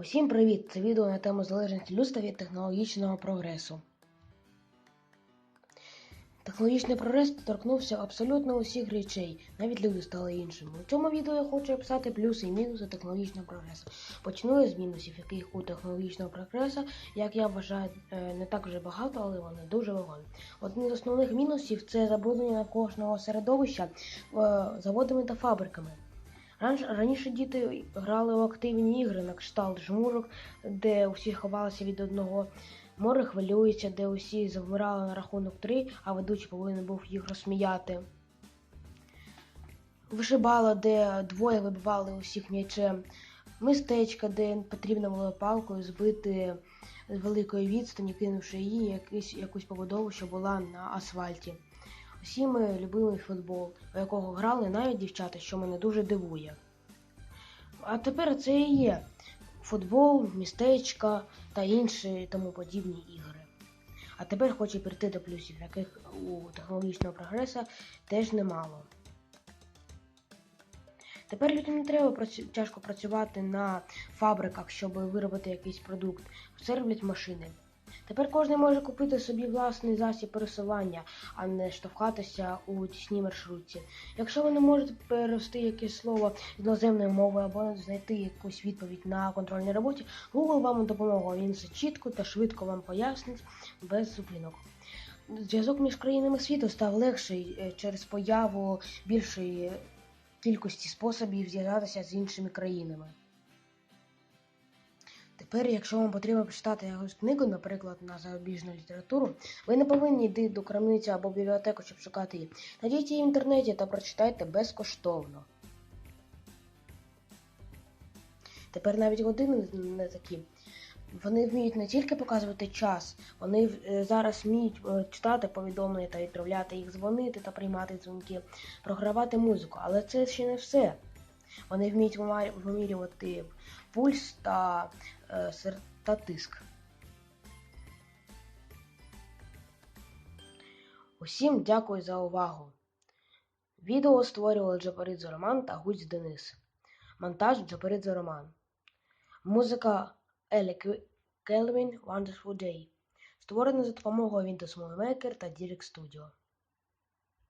Усім привіт! Це відео на тему залежності людства від технологічного прогресу. Технологічний прогрес торкнувся абсолютно усіх речей, навіть люди стали іншими. У цьому відео я хочу описати плюси і мінуси технологічного прогресу. Почну з мінусів, яких у технологічного прогресу, як я вважаю, е, не так вже багато, але вони дуже вагомі. Один з основних мінусів це забруднення кожного середовища е, заводами та фабриками. Раніше діти грали в активні ігри на кшталт жмурок, де усі ховалися від одного. Море хвилюється, де усі завмирали на рахунок три, а ведучий повинен був їх розсміяти. Вишибала, де двоє вибивали усіх м'ячем. Мистечка, де потрібно було палкою збити з великої відстані, кинувши її якусь, якусь побудову, що була на асфальті. Усі ми любили футбол, у якого грали навіть дівчата, що мене дуже дивує. А тепер це і є футбол, містечка та інші тому подібні ігри. А тепер хочу перейти до плюсів, яких у технологічного прогресу теж немало. Тепер людям не треба тяжко працювати на фабриках, щоб виробити якийсь продукт. Все роблять машини. Тепер кожен може купити собі власний засіб пересування, а не штовхатися у тісній маршрутці. Якщо ви не можете перевести якесь слово іноземною мовою або знайти якусь відповідь на контрольній роботі, Google вам допоможе. Він все чітко та швидко вам пояснить без зупинок. Зв'язок між країнами світу став легший е, через появу більшої кількості способів зв'язатися з іншими країнами. Тепер, якщо вам потрібно прочитати якусь книгу, наприклад, на зарубіжну літературу, ви не повинні йти до крамниці або бібліотеку, щоб шукати її. Найдіть її в інтернеті та прочитайте безкоштовно. Тепер навіть години не такі. Вони вміють не тільки показувати час, вони е, зараз вміють е, читати повідомлення та відправляти їх, дзвонити та приймати дзвінки, програвати музику. Але це ще не все. Вони вміють вимірювати пульс та, е, та тиск. Усім дякую за увагу. Відео створювали Джапаридзе Роман та Гуць Денис. Монтаж Джапаридзе Роман. Музика Елі Келвін Wonderful Day. Створено за допомогою Windows Movie Maker та Direct Studio.